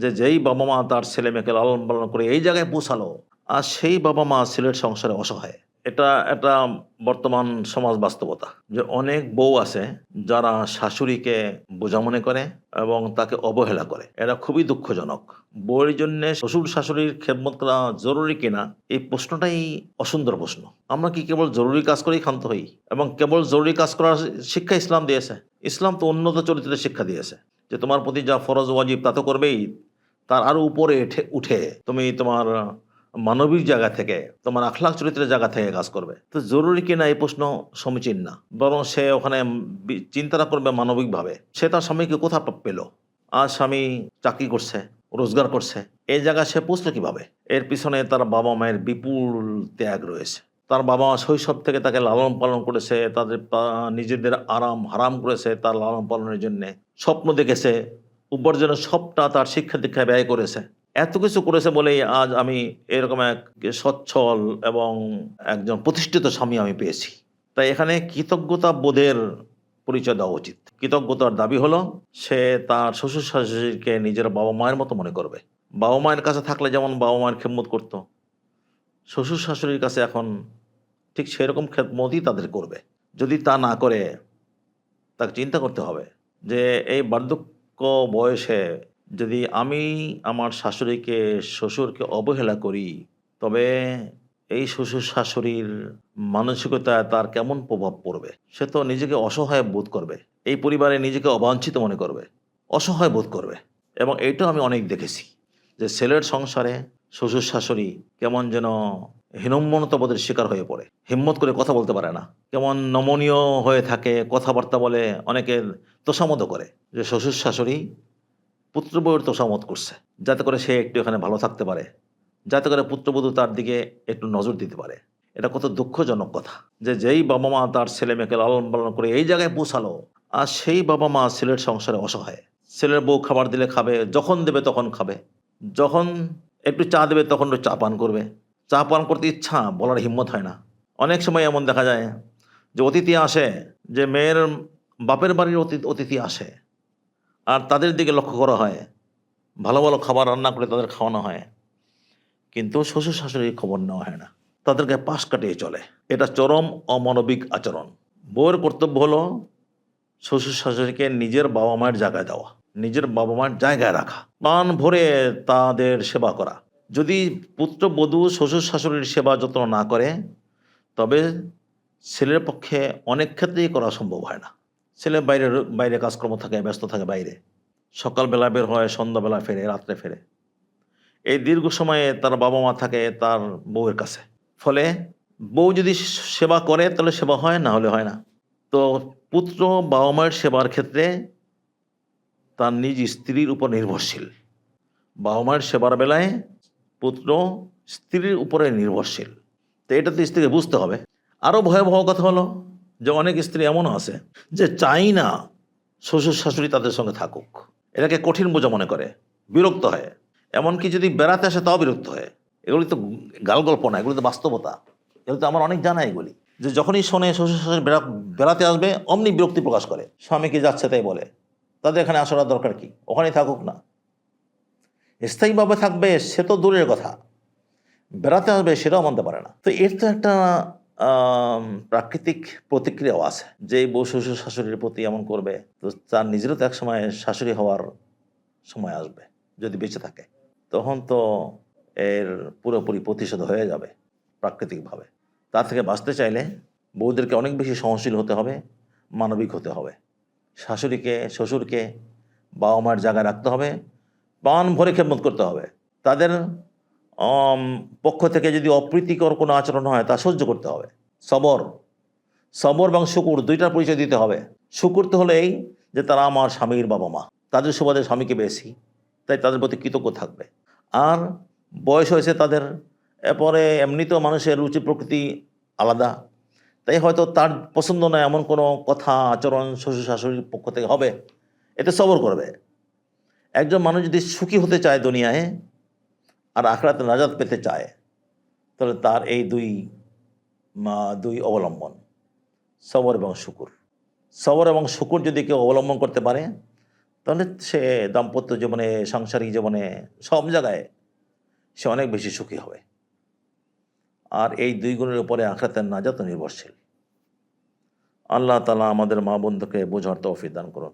যে যেই বাবা মা তার ছেলে মেয়েকে লালন পালন করে এই জায়গায় পৌঁছালো, আর সেই বাবা মা ছেলের সংসারে অসহায়। এটা এটা বর্তমান সমাজ বাস্তবতা যে অনেক বউ আছে যারা শাশুড়িকে বোঝা মনে করে এবং তাকে অবহেলা করে। এটা খুবই দুঃখজনক। বউয়ের জন্য শ্বশুর শাশুড়ির খেদমত করা জরুরি কিনা, এই প্রশ্নটাই অসুন্দর প্রশ্ন। আমরা কি কেবল জরুরি কাজ করেই ক্ষান্ত হই এবং কেবল জরুরি কাজ করার শিক্ষা ইসলাম দিয়েছে? ইসলাম তো উন্নত চরিত্রের শিক্ষা দিয়েছে যে তোমার প্রতি যা ফরজ ওয়াজিব তা তো করবেই। তার আরও উপরে উঠে- তুমি তোমার মানবিক জায়গা থেকে, তোমার আখলাখ চরিত্রের জায়গা থেকে কাজ করবে। তো জরুরি কিনা এই প্রশ্ন সমীচীন না? বরং সে ওখানে চিন্তাটা করবে মানবিকভাবে। সে তার স্বামীকে কোথা পেল? আর স্বামী চাকরি করছে, রোজগার করছে, এই জায়গায় সে পুষলো কীভাবে? এর পিছনে তার বাবা মায়ের বিপুল ত্যাগ রয়েছে। তার বাবা মা শৈশব থেকে তাকে লালন পালন করেছে, তাদের নিজেদের আরাম হারাম করেছে, তার লালন পালনের জন্যে স্বপ্ন দেখেছে উপার্জনের সবটা তার শিক্ষা দীক্ষায় ব্যয় করেছে। এত কিছু করেছে বলেই আজ আমি এরকম এক সচ্ছল এবং একজন প্রতিষ্ঠিত স্বামী আমি পেয়েছি। তাই এখানে কৃতজ্ঞতা বোধের পরিচয় দেওয়া উচিত। কৃতজ্ঞতার দাবি হলো, সে তার শ্বশুর শাশুড়িকে নিজের বাবা মায়ের মতো মনে করবে। বাবা মায়ের কাছে থাকলে যেমন বাবা মায়ের খেদমত করতো, শ্বশুর শাশুড়ির কাছে এখন ঠিক সেরকম খেদমতই তাদের করবে। যদি তা না করে, তাকে চিন্তা করতে হবে যে, এই বার্ধক্য বয়সে যদি আমি আমার শাশুড়িকে, শ্বশুরকে অবহেলা করি, তবে এই শ্বশুর শাশুড়ির মানসিকতায় তার কেমন প্রভাব পড়বে? সে তো নিজেকে অসহায় বোধ করবে। এই পরিবারে নিজেকে অবাঞ্ছিত মনে করবে, অসহায় বোধ করবে। এবং এইটাও আমি অনেক দেখেছি যে ছেলের সংসারে শ্বশুর শাশুড়ি কেমন যেন হীনম্মনতাবোধের শিকার হয়ে পড়ে। হিম্মত করে কথা বলতে পারে না। কেমন নমনীয় হয়ে থাকে, কথাবার্তা বলে অনেকে তোষামত করে যে শ্বশুর শাশুড়ি পুত্রবউয়ের তোষামত করছে। যাতে করে সে একটু এখানে ভালো থাকতে পারে। যাতে করে পুত্রবধূ তার দিকে একটু নজর দিতে পারে। এটা কত দুঃখজনক কথা যে যেই বাবা মা তার ছেলে মেয়েকে লালন পালন করে এই জায়গায় পৌঁছালো, আর সেই বাবা মা ছেলের সংসারে অসহায়। ছেলের বউ খাবার দিলে খাবে, যখন দেবে তখন খাবে। যখন একটু চা দেবে তখন একটু চা পান করবে। চা পান করতে ইচ্ছা, বলার হিম্মত হয় না। অনেক সময় এমন দেখা যায় যে অতিথি আসে, যে মেয়ের বাপের বাড়ির অতি- অতিথি আসে, আর তাদের দিকে লক্ষ্য করা হয়, ভালো ভালো খাবার রান্না করে তাদের খাওয়ানো হয়, কিন্তু শ্বশুর শাশুড়ির খবর নেওয়া হয় না। তাদেরকে পাশ কাটিয়ে চলে। এটা চরম অমানবিক আচরণ। বউয়ের কর্তব্য হলো শ্বশুর শাশুড়িকে নিজের বাবা মায়ের জায়গায় দেওয়া, নিজের বাবা মায়ের জায়গায় রাখা, প্রাণ ভরে তাদের সেবা করা। যদি পুত্রবধূ শ্বশুর শাশুড়ির সেবা যত্ন না করে, তবে ছেলের পক্ষে অনেক ক্ষেত্রেই করা সম্ভব হয় না। ছেলে বাইরে বাইরে কাজকর্ম থাকে, ব্যস্ত থাকে বাইরে। সকালবেলা বের হয়, সন্ধ্যাবেলা ফেরে, রাত্রে ফেরে। এই দীর্ঘ সময়ে তার বাবা মা থাকে তার বউয়ের কাছে। ফলে বউ যদি সেবা করে, তাহলে সেবা হয় না হলে হয় না। তো পুত্র বাবা মায়ের সেবার ক্ষেত্রে তার নিজ স্ত্রীর উপর নির্ভরশীল। বাবা মায়ের সেবার বেলায় পুত্র স্ত্রীর উপরে নির্ভরশীল। তো এটা তো স্ত্রীকে বুঝতে হবে। আরও ভয়াবহ কথা হলো যে অনেক স্ত্রী এমনও আছে যে চাই না শ্বশুর শাশুড়ি তাদের সঙ্গে থাকুক। এটাকে কঠিন বোঝা মনে করে, বিরক্ত হয়। এমনকি যদি বেড়াতে আসে তাও বিরক্ত হয়। এগুলি তো গাল গল্প না এগুলি তো বাস্তবতা। এগুলি তো আমার অনেক জানা এগুলি। যে যখনই শোনে শ্বশুর শাশুড়ি বেড়া- বেড়াতে আসবে, অমনি বিরক্তি প্রকাশ করে। স্বামীকে যাচ্ছে তাই বলে? তাদের এখানে আসার দরকার কি? ওখানেই থাকুক না। স্থায়ীভাবে থাকবে, সে তো দূরের কথা। বেড়াতে আসবে, সেটাও মানতে পারে না। তো এর তো একটা প্রাকৃতিক প্রতিক্রিয়াও আছে যে বউ শ্বশুর শাশুড়ির প্রতি এমন করবে, তো তার নিজেরও তো এক সময় শাশুড়ি হওয়ার সময় আসবে, যদি বেঁচে থাকে। তখন তো এর পুরোপুরি প্রতিশোধ হয়ে যাবে, প্রাকৃতিকভাবে। তা থেকে বাঁচতে চাইলে বউদেরকে অনেক বেশি সহনশীল হতে হবে, মানবিক হতে হবে। শাশুড়িকে, শ্বশুরকে বাবা মায়ের জায়গায় রাখতে হবে প্রাণ ভরে খেদমত করতে হবে। তাদের পক্ষ থেকে যদি অপ্রীতিকর কোনো আচরণ হয় তা সহ্য করতে হবে। সবর। সবর এবং শুকুর দুইটার পরিচয় দিতে হবে। শুকুর তো হলো এই যে তারা আমার স্বামীর বাবা মা। তাদের সুবাদে স্বামীকে বেশি তাই তাদের প্রতি কৃতজ্ঞ থাকবে। আর বয়স হয়েছে তাদের, এরপরে এমনিতেও মানুষের রুচি প্রকৃতি আলাদা। তাই হয়তো তার পছন্দ নয় এমন কোনো কথা আচরণ শ্বশুর শাশুড়ির পক্ষ থেকে হবে। এতে সবর করবে। একজন মানুষ যদি সুখী হতে চায় দুনিয়ায় আর আখড়াতে নাজাত পেতে চায়, তাহলে তার এই দুই দুই অবলম্বন, সবর এবং শুকুর। সবর এবং শুকুর যদি কেউ অবলম্বন করতে পারে, তাহলে সে দাম্পত্য জীবনে, সাংসারিক জীবনে, সব জায়গায় সে অনেক বেশি সুখী হবে। আর এই দুই গুণের উপরে আখরাতের নাজাত নির্ভরশীল। আল্লাহ তালা আমাদের মা বন্ধুকে বোঝার তৌফিক দান করুন।